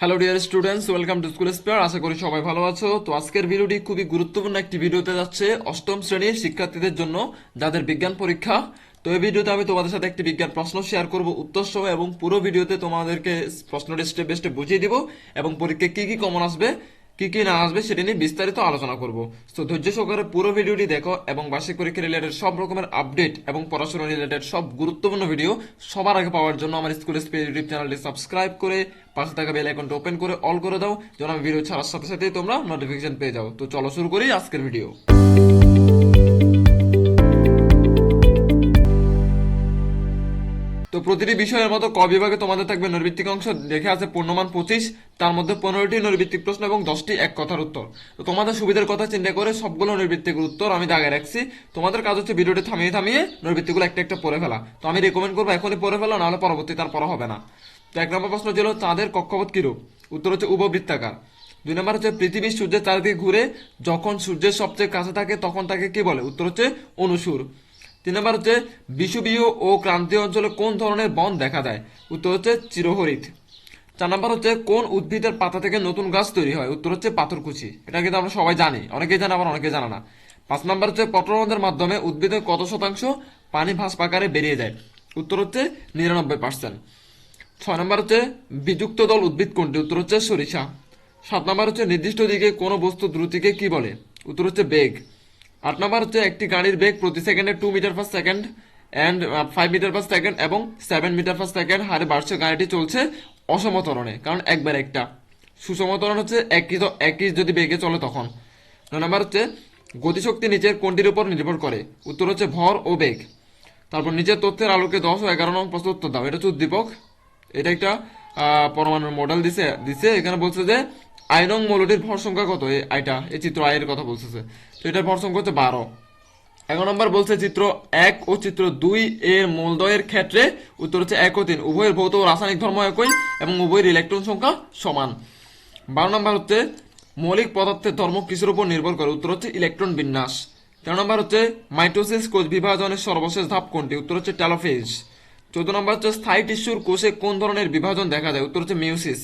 Hello dear students welcome to school spare আশা করি সবাই ভালো আছো। তো আজকের ভিডিওটি খুবই গুরুত্বপূর্ণ একটি ভিডিওতে যাচ্ছে অষ্টম শ্রেণির শিক্ষার্থীদের জন্য যাদের বিজ্ঞান পরীক্ষা। তো এই ভিডিওতে আমি তোমাদের সাথে একটি বিজ্ঞান প্রশ্ন শেয়ার করব, উত্তর সহ এবং পুরো ভিডিওতে তোমাদেরকে প্রশ্নটি স্টেপ বাই স্টেপ বুঝিয়ে দিব এবং পরীক্ষায় কি কি কমন আসবে কি কি না আসবে সেটা নিয়ে বিস্তারিত আলোচনা করব। তো ধৈর্য সহকারে পুরো ভিডিওটি দেখো এবং বার্ষিক পরীক্ষা রিলেটেড সব রকমের আপডেট এবং পড়াশোনা রিলেটেড সব গুরুত্বপূর্ণ ভিডিও সবার আগে পাওয়ার জন্য আমার স্কুলের ইউটিউব চ্যানেলটি সাবস্ক্রাইব করে, পাশে থাকা বেল আইকনটা ওপেন করে অল করে দাও, যেন আমি ভিডিও ছাড়ার সাথে সাথেই তোমরা নোটিফিকেশন পেয়ে যাও। তো চলো শুরু করি আজকের ভিডিও প্রতিটি বিষয়ের মতো ক বিভাগে তোমাদের থাকবে নৈর্বৃত্তিক অংশ। দেখে আছে পূর্ণমান পঁচিশ, তার মধ্যে পনেরোটি নৈর্বৃত্তিক প্রশ্ন এবং দশটি এক কথার উত্তর। তো তোমাদের সুবিধার কথা চিন্তা করে সবগুলো নৈর্বৃত্তিক উত্তর আমি দাগে রাখছি। তোমাদের কাজ হচ্ছে ভিডিওটি থামিয়ে থামিয়ে নৈর্বৃত্তিগুলো একটা একটা পড়ে ফেলা। তো আমি রেকমেন্ড করব এখনই পড়ে ফেলা, নাহলে পরবর্তী তার পড়া হবে না। তো এক নম্বর প্রশ্ন ছিল চাঁদের কক্ষপথ কিরূপ? উত্তর হচ্ছে উপবৃত্তাকার। দুই নম্বর হচ্ছে পৃথিবী সূর্যের চারিদিকে ঘুরে, যখন সূর্যের সবচেয়ে কাছে থাকে, তখন তাকে কি বলে? উত্তর হচ্ছে অনুসুর। তিন নম্বর হচ্ছে, বিষুবীয় ও ক্রান্তীয় অঞ্চলে কোন ধরনের বন দেখা যায় উত্তর হচ্ছে চিরহরিত চার নম্বর হচ্ছে, কোন উদ্ভিদের পাতা থেকে নতুন গাছ তৈরি হয়? উত্তর হচ্ছে পাথরকুচি। এটা কিন্তু আমরা সবাই জানি। অনেকেই জানে, আবার অনেকে জানে না। পাঁচ নম্বর হচ্ছে পত্রবন্ধের মাধ্যমে উদ্ভিদের কত শতাংশ পানি ভাস আকারে বেরিয়ে যায়? উত্তর হচ্ছে নিরানব্বই পার্সেন্ট। ছয় নম্বর হচ্ছে, বিযুক্ত দল উদ্ভিদ কোনটি? উত্তর হচ্ছে সরিষা। সাত নম্বর হচ্ছে, নির্দিষ্ট দিকে কোনো বস্তু দ্রুতিকে কি বলে? উত্তর হচ্ছে বেগ। আট নম্বর হচ্ছে একটি গাড়ির বেগ প্রতি সেকেন্ডে two metre per second and five metre per second এবং সেভেন মিটার পার সেকেন্ড হারে বাড়ছে গাড়িটি চলছে অসমতরণে, কারণ একবার একটা। সুষমতরণ হচ্ছে একই একই যদি বেগে চলে তখন। নয় নম্বর হচ্ছে গতিশক্তি নিচের কোনটির উপর নির্ভর করে? উত্তর হচ্ছে ভর ও বেগ। তারপর নিচের তথ্যের আলোকে দশ ও এগারো নং প্রশ্ন উত্তর দাও। এটা হচ্ছে উদ্দীপক। এটা একটা পরমাণুর মডেল দিছে দিছে। এখানে বলছে যে আয়নং মৌলটির ভর সংখ্যা কত? আইটা এই চিত্র আয়ের কথা বলছে তো এটার ভর সংখ্যা হচ্ছে বারো। এগারো নম্বর বলছে চিত্র এক ও চিত্র দুই এর মূলদয়ের ক্ষেত্রে উত্তর হচ্ছে এক ও তিন। উভয়ের ভৌত ও রাসায়নিক ধর্ম একই এবং উভয়ের ইলেকট্রন সংখ্যা সমান। বারো নম্বর হচ্ছে মৌলিক পদার্থের ধর্ম কিসের উপর নির্ভর করে? উত্তর হচ্ছে ইলেকট্রন বিন্যাস। তেরো নম্বর হচ্ছে মাইটোসিস কোষ বিভাজনের সর্বশেষ ধাপ কোনটি? উত্তর হচ্ছে টেলোফেজ চোদ্দ নম্বর হচ্ছে স্থায়ী টিস্যুর কোষে কোন ধরনের বিভাজন দেখা যায়? উত্তর হচ্ছে মিউসিস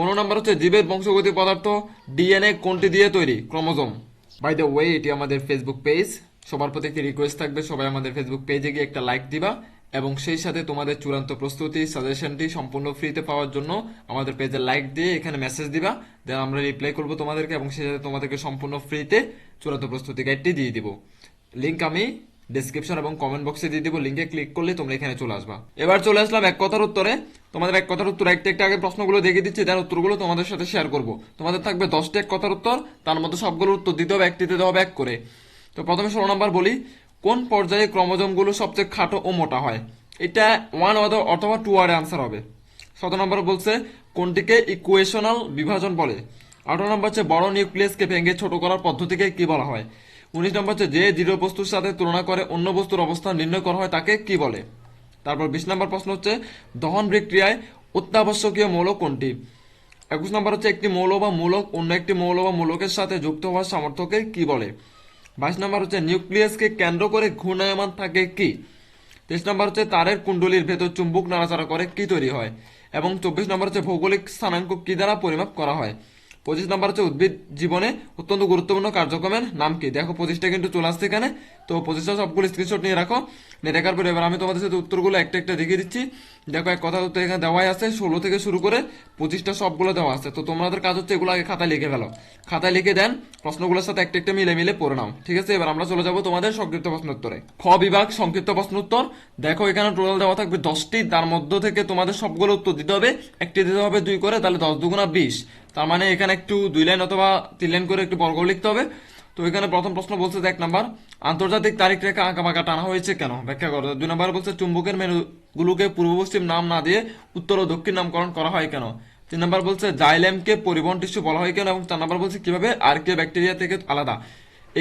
পনেরো নম্বর হচ্ছে জীবের বংশগতি পদার্থ, ডিএনএ কোনটি দিয়ে তৈরি? ক্রোমোজোম। বাই দ্য ওয়ে এটি আমাদের ফেসবুক পেজ সবার প্রতি একটি রিকোয়েস্ট থাকবে, সবাই আমাদের ফেসবুক পেজে গিয়ে একটা লাইক দিবা এবং সেই সাথে তোমাদের চূড়ান্ত প্রস্তুতি সাজেশনটি সম্পূর্ণ ফ্রিতে পাওয়ার জন্য আমাদের পেজে লাইক দিয়ে এখানে মেসেজ দিবা। দেন আমরা রিপ্লাই করব তোমাদেরকে এবং সেই সাথে তোমাদেরকে সম্পূর্ণ ফ্রিতে চূড়ান্ত প্রস্তুতি গাইডটি দিয়ে দিব। লিঙ্ক আমি ডিসক্রিপশন এবং কমেন্ট বক্সে দিয়ে দিব লিঙ্কে ক্লিক করলে তোমরা এখানে চলে আসবা। এবার চলে আসলাম এক কথার উত্তরে। তোমাদের এক কথার উত্তর, একটা একটা আগে প্রশ্নগুলো দেখিয়ে দিচ্ছি তার উত্তরগুলো তোমাদের সাথে শেয়ার করব। তোমাদের থাকবে দশটা এক কথার উত্তর, তার মধ্যে সবগুলোর উত্তর দিতে হবে একটি দিতে হবে এক করে। তো প্রথমে ষোলো নম্বর বলি, কোন পর্যায়ে ক্রোমোজোমগুলো সবচেয়ে খাটো ও মোটা হয়? এটা ওয়ান অথবা টু ওয়ার্ডে আনসার হবে। সতেরো নম্বর বলছে, কোনটিকে ইকুয়েশনাল বিভাজন বলে? আঠারো নম্বর হচ্ছে, বড় নিউক্লিয়াসকে ভেঙে ছোট করার পদ্ধতিকে কি বলা হয়? উনিশ নম্বর হচ্ছে, যে দৃঢ় বস্তুর সাথে তুলনা করে অন্য বস্তুর অবস্থান নির্ণয় করা হয়, তাকে কি বলে? তারপর বিশ নম্বর প্রশ্ন হচ্ছে, দহন বিক্রিয়ায় অত্যাবশ্যকীয় মৌল কোনটি? একুশ নম্বর হচ্ছে, একটি মৌল বা মূলক অন্য একটি মৌল বা মূলকের সাথে যুক্ত হওয়ার সামর্থ্যকে কি বলে? বাইশ নম্বর হচ্ছে, নিউক্লিয়াসকে কেন্দ্র করে ঘূর্ণায়মান থাকে কি? তেইশ নম্বর হচ্ছে, তারের কুণ্ডলীর ভেতর চুম্বক নাড়াচাড়া করে কি তৈরি হয়? এবং চব্বিশ নম্বর হচ্ছে, ভৌগোলিক স্থানাঙ্ক কি দ্বারা পরিমাপ করা হয়? পঁচিশ নাম্বার হচ্ছে উদ্ভিদ জীবনে অত্যন্ত গুরুত্বপূর্ণ কার্যক্রমের নাম কি? দেখো, পঁচিশটা কিন্তু চলে আসছে এখানে। তো পঁচিশটা সবগুলো স্ক্রিনশট নিয়ে রাখো। নিয়ে রাখার পরে এবার আমি তোমাদের সাথে উত্তরগুলো একটা একটা দেখিয়ে দিচ্ছি। দেখো, এক কথা উত্তর এখানে দেওয়াই আছে। ষোলো থেকে শুরু করে পঁচিশটা সবগুলো দেওয়া আছে। তো তোমাদের কাজ হচ্ছে এগুলো আগে খাতায় লিখে ফেলো। খাতায় লিখে দেন, প্রশ্নগুলোর সাথে একটা একটা মিলে মিলে পড়ে নাও। ঠিক আছে? এবার আমরা চলে যাব তোমাদের সংক্ষিপ্ত প্রশ্ন উত্তরে খ বিভাগ, সংক্ষিপ্ত প্রশ্ন উত্তর দেখো, এখানে টোটাল দেওয়া থাকবে দশটি। তার মধ্য থেকে তোমাদের সবগুলো উত্তর দিতে হবে। একটি দিতে হবে দুই করে, তাহলে দশ দুগুণা বিশ। তার মানে এখানে একটু দুই লাইন অথবা তিন লাইন করে একটু বর্গ লিখতে হবে। তো এখানে প্রথম প্রশ্ন বলছে এক নাম্বার, আন্তর্জাতিক তারিখ রেখা আঁকা বাঁকা টানা হয়েছে কেন? ব্যাখ্যা করো। দুই নাম্বার বলছে, চুম্বকের মেরুগুলোকে পূর্ব পশ্চিম নাম না দিয়ে উত্তর ও দক্ষিণ নামকরণ করা হয় কেন? তিন নাম্বার বলছে, জাইলেমকে পরিবহন টিস্যু বলা হয় কেন? এবং চার নাম্বার বলছে, কীভাবে আর্কিয়া ব্যাকটেরিয়া থেকে আলাদা?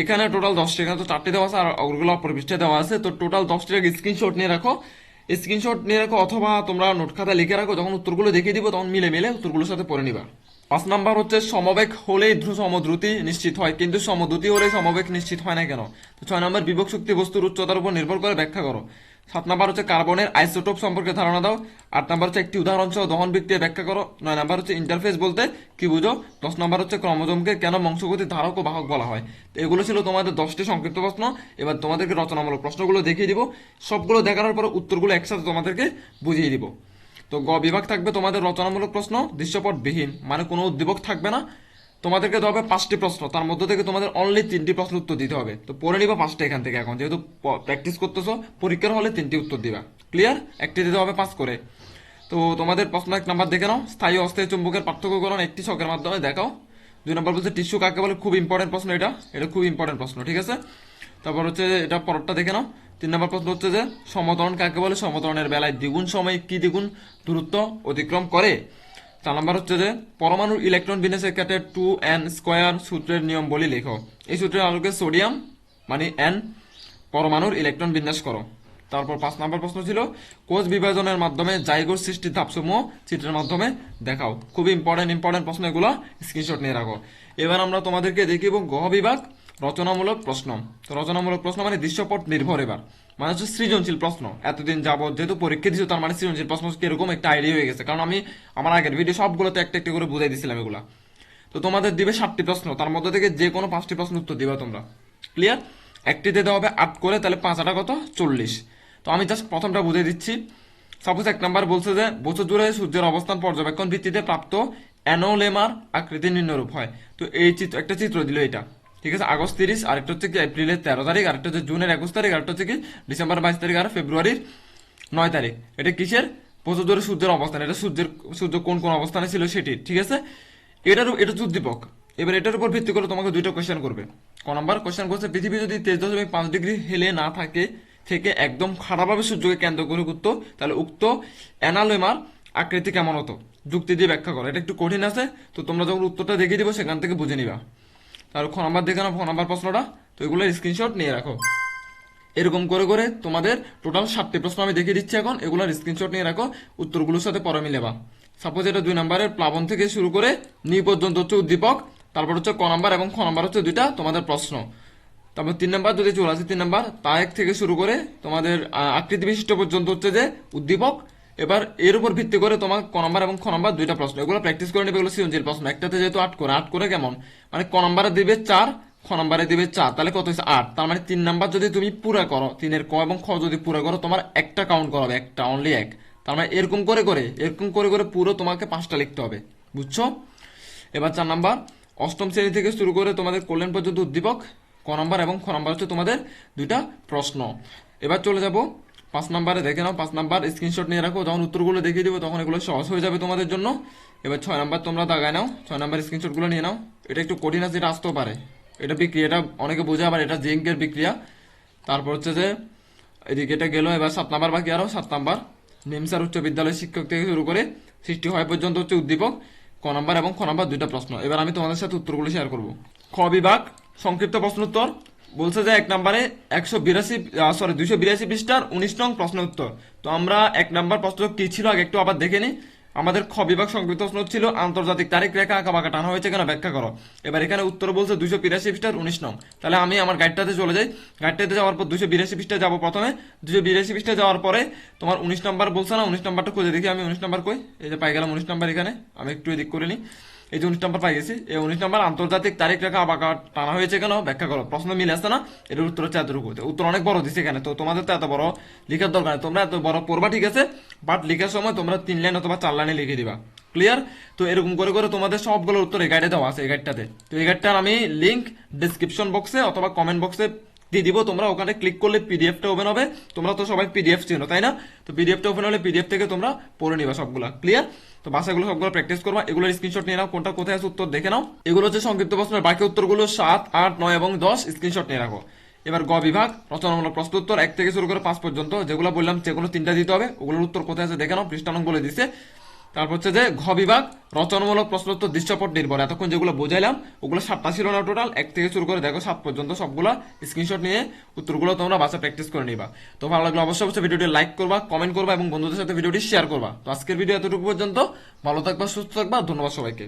এখানে টোটাল দশটা, এখানে তো চারটি দেওয়া আছে আর অপর পৃষ্ঠে দেওয়া আছে। তো টোটাল দশটা স্ক্রিনশট নিয়ে রাখো। স্ক্রিনশট নিয়ে রাখো অথবা তোমরা নোট খাতা লিখে রাখো, যখন উত্তরগুলো দেখিয়ে দিব, তখন মিলে মিলে উত্তরগুলোর সাথে পড়ে নিবা। পাঁচ নাম্বার হচ্ছে সমবেগ হলেই সমদ্রুতি নিশ্চিত হয়, কিন্তু সমদ্রুতি হলেই সমবেগ নিশ্চিত হয় না কেন? ছয় নম্বর বিভব শক্তি বস্তুর উচ্চতার উপর নির্ভর করে ব্যাখ্যা করো। সাত নাম্বার হচ্ছে কার্বনের আইসোটোপ সম্পর্কে ধারণা দাও। আট নাম্বার হচ্ছে একটি উদাহরণ সহ দহন বিক্রিয়া ব্যাখ্যা করো। নয় নাম্বার হচ্ছে ইন্টারফেস বলতে কি বুঝো? দশ নাম্বার হচ্ছে ক্রমজমকে কেন বংশগতি ধারক ও বাহক বলা হয়? তো এগুলো ছিল তোমাদের দশটি সংক্ষিপ্ত প্রশ্ন। এবার তোমাদেরকে রচনামূলক প্রশ্নগুলো দেখিয়ে দিব। সবগুলো দেখানোর পর উত্তরগুলো একসাথে তোমাদেরকে বুঝিয়ে দিব। তো গ বিভাগ থাকবে তোমাদের রচনামূলক প্রশ্ন, দৃশ্যপটবিহীন। মানে কোনো উদ্দীপক থাকবে না। তোমাদেরকে দেওয়া হবে পাঁচটি প্রশ্ন। তার মধ্যে থেকে তোমাদের অনলি তিনটি প্রশ্ন উত্তর দিতে হবে। তো পড়ে নিবা পাঁচটা এখান থেকে এখন। যেহেতু প্র্যাকটিস করতেছো, পরীক্ষার হলে তিনটি উত্তর দিবা। ক্লিয়ার একটি দিতে হবে পাঁচ করে। তো তোমাদের প্রশ্ন এক নাম্বার দেখে নাও। স্থায়ী অস্থায়ী চুম্বকের পার্থক্যকরণ একটি ছকের মাধ্যমে দেখাও। দুই নম্বর বলছে টিস্যু কাকে বলে? খুব ইম্পর্টেন্ট প্রশ্ন এটা। এটা খুব ইম্পর্টেন্ট প্রশ্ন, ঠিক আছে? তারপর হচ্ছে এটা পরটা দেখে নাও। তিন নম্বর প্রশ্ন হচ্ছে যে, সমতরণ কাকে বলে? সমতরণের বেলায় দ্বিগুণ সময় কি দ্বিগুণ দূরত্ব অতিক্রম করে? চার নম্বর হচ্ছে যে, পরমাণুর ইলেকট্রন বিন্যাসের ক্ষেত্রে টু এন স্কোয়ার সূত্রের নিয়ম বলি লেখো। এই সূত্রের আলোকে সোডিয়াম মানে এন, পরমাণুর ইলেকট্রন বিন্যাস করো। তারপর পাঁচ নম্বর প্রশ্ন ছিল, কোষ বিভাজনের মাধ্যমে জাইগোর সৃষ্টির ধাপসমূহ চিত্রের মাধ্যমে দেখাও। খুব ইম্পর্টেন্ট ইম্পর্টেন্ট প্রশ্ন এগুলো স্ক্রিনশট নিয়ে রাখো। এবার আমরা তোমাদেরকে দেখিব গহ বিভাগ রচনামূলক প্রশ্ন। তো রচনামূলক প্রশ্ন মানে দৃশ্যপট নির্ভর এবার। মানে হচ্ছে সৃজনশীল প্রশ্ন। এতদিন যাবত যেহেতু পরীক্ষা দিছো তার মানে সৃজনশীল প্রশ্ন এরকম একটা আইডিয়া হয়ে গেছে। কারণ আমি আমার আগের ভিডিও সবগুলোতে একটা একটা করে বুঝাই দিছিলাম এগুলা। তো তোমাদের দিবে সাতটি প্রশ্ন। তার মধ্যে থেকে যে কোনো পাঁচটি প্রশ্ন উত্তর দিবা তোমরা। ক্লিয়ার একটিতে দেওয়া হবে আট করে, তাহলে পাঁচ আটা কত? চল্লিশ। তো আমি জাস্ট প্রথমটা বুঝিয়ে দিচ্ছি। সাপোজ এক নাম্বার বলছে যে, বছর জুড়ে সূর্যের অবস্থান পর্যবেক্ষণ ভিত্তিতে প্রাপ্ত অ্যানোলেমার আকৃতি নিম্নরূপ হয়। তো এই চিত্র, একটা চিত্র দিল এটা। ঠিক আছে, আগস্ট তিরিশ, আরেকটা হচ্ছে কি এপ্রিলের তেরো তারিখ, আরেকটা হচ্ছে জুনের একুশ তারিখ, আরেকটা হচ্ছে কি ডিসেম্বর বাইশ তারিখ আর ফেব্রুয়ারির নয় তারিখ। এটা কিসের? প্রচুর সূর্যের অবস্থান। এটা সূর্যের, সূর্য কোন কোন অবস্থানে ছিল সেটি, ঠিক আছে? এটার এটা হচ্ছে উদ্দীপক। এবার এটার উপর ভিত্তি করে তোমাকে দুইটা কোয়েশ্চেন করবে। ক নাম্বার? কোয়েশ্চেন করছে, পৃথিবী যদি তেইশ দশমিক পাঁচ ডিগ্রি হেলে না থাকে, থেকে একদম খারাপভাবে সূর্যকে কেন্দ্র করে উঠত তাহলে উক্ত অ্যানালেমার আকৃতি কেমন হতো? যুক্তি দিয়ে ব্যাখ্যা করো। এটা একটু কঠিন আছে, তো তোমরা যখন উত্তরটা দেখিয়ে দিব, সেখান থেকে বুঝে নিবা। তার খ নাম্বার দেখে নাও খ নাম্বার প্রশ্নটা। তো এগুলো স্ক্রিনশট নিয়ে রাখো। এরকম করে করে তোমাদের টোটাল সাতটি প্রশ্ন আমি দেখিয়ে দিচ্ছি এখন। এগুলোর স্ক্রিনশট নিয়ে রাখো, উত্তরগুলোর সাথে পরে মিলেবা সাপোজ এটা দুই নম্বরের প্লাবন থেকে শুরু করে নি পর্যন্ত হচ্ছে উদ্দীপক, তারপর হচ্ছে ক নাম্বার এবং খ নাম্বার হচ্ছে দুইটা তোমাদের প্রশ্ন। তারপর তিন নাম্বার যদি চলে আসে তিন নাম্বার, তা এক থেকে শুরু করে তোমাদের আকৃতি বিশিষ্ট পর্যন্ত হচ্ছে যে উদ্দীপক এবার এর উপর ভিত্তি করে তোমার ক নাম্বার এবং খ নাম্বার দুইটা প্রশ্ন, এগুলো প্র্যাকটিস করে নেবে, এগুলো সৃজনশীল প্রশ্ন। একটাতে যেহেতু আট করে আট করে কেমন? মানে ক নাম্বারে দিবে চার, খ নাম্বারে দিবে চার, তাহলে কত হচ্ছে আট? তার মানে তিন নাম্বার যদি তুমি পুরা করো, তিনের ক এবং খ যদি পুরা করো, তোমার একটা কাউন্ট করাবে একটা অনলি এক। তার মানে এরকম করে করে, এরকম করে করে পুরো তোমাকে পাঁচটা লিখতে হবে, বুঝছ? এবার চার নাম্বার, অষ্টম শ্রেণি থেকে শুরু করে তোমাদের কল্যাণ পর্যন্ত উদ্দীপক, ক নাম্বার এবং খ নাম্বার হচ্ছে তোমাদের দুইটা প্রশ্ন। এবার চলে যাব পাঁচ নাম্বারে দেখে নাও, পাঁচ নাম্বার স্ক্রিনশট নিয়ে রাখো যখন উত্তরগুলো দেখিয়ে দিব, তখন এগুলো সহজ হয়ে যাবে তোমাদের জন্য। এবার ছয় নাম্বার তোমরা দাগায় নাও, ছয় নাম্বার স্ক্রিনশটগুলো নিয়ে নাও। এটা একটু কঠিন আছে, এটা আসতেও পারে। এটা বিক্রিয়া, এটা অনেকে বোঝে, আবার এটা জিঙ্কের বিক্রিয়া। তারপর হচ্ছে যে, এদিকে এটা গেল, এবার সাত নাম্বার বাকি আরও, সাত নাম্বার। নিমসার উচ্চ বিদ্যালয় শিক্ষক থেকে শুরু করে সৃষ্টি হয় পর্যন্ত হচ্ছে উদ্দীপক, ক নাম্বার এবং খ নাম্বার দুইটা প্রশ্ন। এবার আমি তোমাদের সাথে উত্তরগুলো শেয়ার করব। খ বিভাগ, সংক্ষিপ্ত প্রশ্ন উত্তর বলছে যে এক নম্বরে একশো বিরাশি সরি দুশো বিরাশি পৃষ্ঠার উনিশ নং প্রশ্ন উত্তর। তো আমরা এক নাম্বার প্রশ্ন কি ছিল আগে একটু আবার দেখে নিই। আমাদের খ বিভাগ সংক্ষিপ্ত প্রশ্ন ছিল, আন্তর্জাতিক তারিখ রেখা আঁকা বাঁকা টানা হয়েছে কেন ব্যাখ্যা করো। এবার এখানে উত্তর বলছে দুশো বিরাশি পৃষ্ঠার উনিশ নং। তাহলে আমি আমার গাইডটাতে চলে যাই। গাইডটাতে যাওয়ার পর দুশো বিরাশি পৃষ্ঠা যাব প্রথমে। দুশো বিরাশি পৃষ্ঠা যাওয়ার পরে তোমার উনিশ নম্বর বলছে না, উনিশ নম্বরটা খুঁজে দেখি আমি উনিশ নম্বর কই? এই যে পাই গেলাম উনিশ নম্বর এখানে। আমি একটু এদিক করে নিই। এই যে উনিশ নম্বর পাই গেছি। এই উনিশ নম্বর আন্তর্জাতিক তারিখ রেখা বাঁকা টানা হয়েছে কেন? ব্যাখ্যা করো। প্রশ্ন মিলে আসছে না? এটার উত্তর হচ্ছে এতটুকু। উত্তর অনেক বড় দিছে এখানে। তো তোমাদের তো এত বড় লিখার দরকার নেই। তোমরা এত বড় পড়বা ঠিক আছে। বাট লিখার সময় তোমরা তিন লাইন অথবা চার লাইনে লিখে দিবা। ক্লিয়ার তো এরকম করে করে তোমাদের সবগুলোর উত্তর এই গাইডে দেওয়া আছে, এই গাইডটাতে তো এই গাইডটার আমি লিঙ্ক ডিসক্রিপশন বক্সে অথবা কমেন্ট বক্সে দিয়ে দিব। তোমরা ওখানে ক্লিক করলে পিডিএফটা ওপেন হবে। তোমরা তো সবাই পিডিএফ চেনো, তাই না? তো পিডিএফটা ওপেন হলে পিডিএফ থেকে তোমরা পড়ে নিবা সবগুলা। ক্লিয়ার তো বাসাগুলো সবগুলো প্র্যাকটিস করবা। এগুলোর স্ক্রিনশট নিয়ে নাও, কোনটা কোথায় আছে উত্তর দেখে নাও। এগুলো হচ্ছে সংক্ষিপ্ত প্রশ্নের, বাকি উত্তরগুলো সাত, আট, নয় এবং দশ স্ক্রিনশট নিয়ে রাখো। এবার গ বিভাগ, রচনামূলক প্রশ্ন উত্তর, এক থেকে শুরু করে পাঁচ পর্যন্ত, যেগুলো বললাম যে তিনটা দিতে হবে, ওগুলোর উত্তর কোথায় আছে দেখে নাও পৃষ্ঠানং বলে দিছে। তারপর হচ্ছে যে ঘ বিভাগ, রচনামূলক প্রশ্ন উত্তর দৃশ্যপট নির্ভর। এতক্ষণ যেগুলো বোঝাইলাম, ওগুলো সাতটা ছিল না টোটাল এক থেকে শুরু করে দেখো সাত পর্যন্ত সবগুলো স্ক্রিনশট নিয়ে উত্তরগুলো তোমরা বাসা প্র্যাকটিস করে নিবা। তো ভালো লাগলে অবশ্যই অবশ্যই ভিডিওটি লাইক করবা কমেন্ট করবা এবং বন্ধুদের সাথে ভিডিওটি শেয়ার করবা। তো আজকের ভিডিও এতটুকু পর্যন্ত। ভালো থাকবা, সুস্থ থাকবা, ধন্যবাদ সবাইকে।